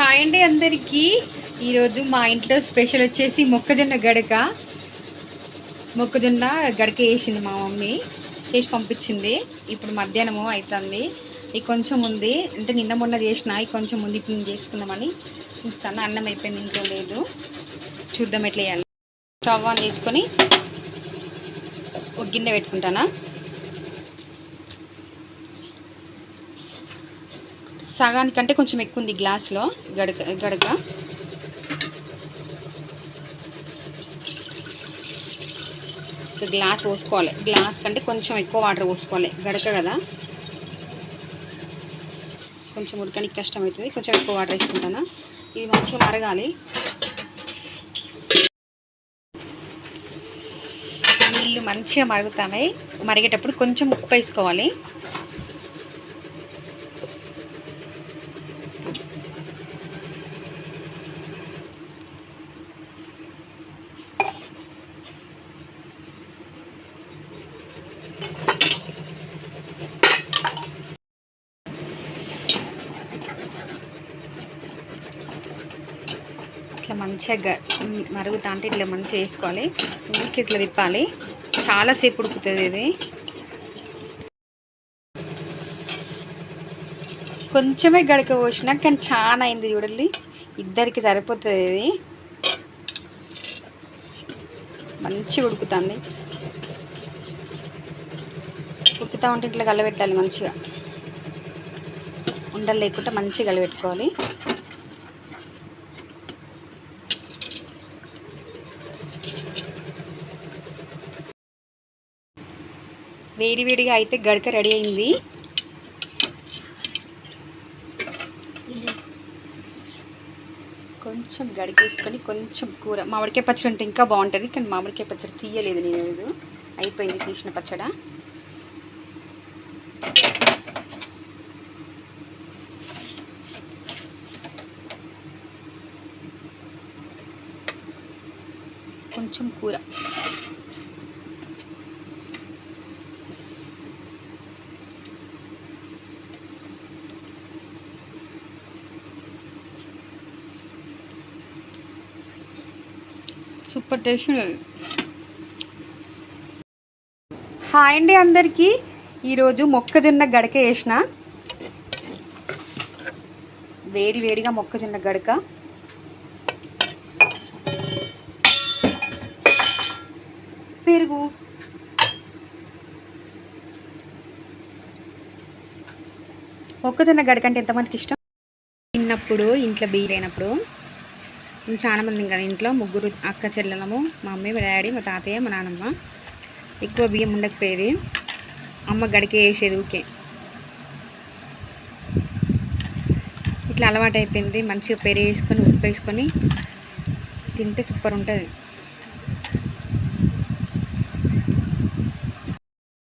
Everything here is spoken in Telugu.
హాయ్ అండి అందరికీ. ఈరోజు మా ఇంట్లో స్పెషల్ వచ్చేసి మొక్కజొన్న గడక. మొక్కజొన్న గడక వేసింది మా మమ్మీ. చేసి పంపించింది. ఇప్పుడు మధ్యాహ్నము అవుతుంది. ఇది కొంచెం ఉంది. అంటే నిన్న మొన్న చేసిన ఇది కొంచెం ఉంది. ఇప్పుడు నేను చేసుకుందామని చూస్తాను. అన్నం అయిపోయింది ఇంట్లో లేదు. చూద్దాం ఎట్లా వేయాలి స్టవ్ ఆన్ చేసుకొని ఒక గిన్నె పెట్టుకుంటానా? సగానికంటే కొంచెం ఎక్కువ ఉంది గ్లాస్లో. గడక గడక. గ్లాస్ పోసుకోవాలి. గ్లాస్ కంటే కొంచెం ఎక్కువ వాటర్ పోసుకోవాలి. గడక కదా? కొంచెం ఉడకనికి కష్టం అవుతుంది కొంచెం ఎక్కువ వాటర్ వేసుకుంటాను? ఇది మంచిగా మరగాలి. నీళ్ళు మంచిగా మరుగుతాయి మరిగేటప్పుడు కొంచెం ఉప్పు వేసుకోవాలి. ఇట్లా మంచిగా మరుగుతా అంటే ఇట్లా మంచిగా వేసుకోవాలి. ఊరికి ఇట్లా తిప్పాలి. చాలాసేపు ఉడుకుతుంది ఇది. కొంచెమే గడక పోసిన కానీ చాలా అయింది చూడండి. ఇద్దరికి సరిపోతుంది ఇది. మంచిగా ఉడుకుతుంది. ఉడుకుతా ఉంటే ఇట్లా కలబెట్టాలి మంచిగా. ఉండలు లేకుండా మంచిగా కలబెట్టుకోవాలి. వేడి వేడిగా అయితే గడక రెడీ అయింది. కొంచెం గడికేసుకొని కొంచెం కూర. మామిడికాయ పచ్చడి ఉంటే ఇంకా బాగుంటుంది కానీ మామిడికాయ పచ్చడి తీయలేదు నేను ఇది అయిపోయింది తీసిన పచ్చడ. కొంచెం కూర. సూపర్ టేస్ట్ హాయ్ అండి అందరికీ. ఈరోజు మొక్కజొన్న గడక వేసిన వేడి వేడిగా మొక్కజొన్న గడక. పెరుగు. మొక్కజొన్న గడక అంటే ఎంతమందికి ఇష్టం? చిన్నప్పుడు ఇంట్లో బియ్యం అయినప్పుడు చాలామంది చాలా మంది కదా ఇంట్లో ముగ్గురు అక్క చెల్లెలము మా మమ్మీ మా డాడీ మా తాతయ్య మా నాన్నమ్మ ఎక్కువ బియ్యం ఉండకపోయేది. అమ్మ గడికే వేసేది ఊకే ఇట్లా అలవాటు అయిపోయింది మంచిగా పెరిగేసుకొని వేసుకొని ఉప్పు వేసుకొని తింటే సూపర్ ఉంటుంది.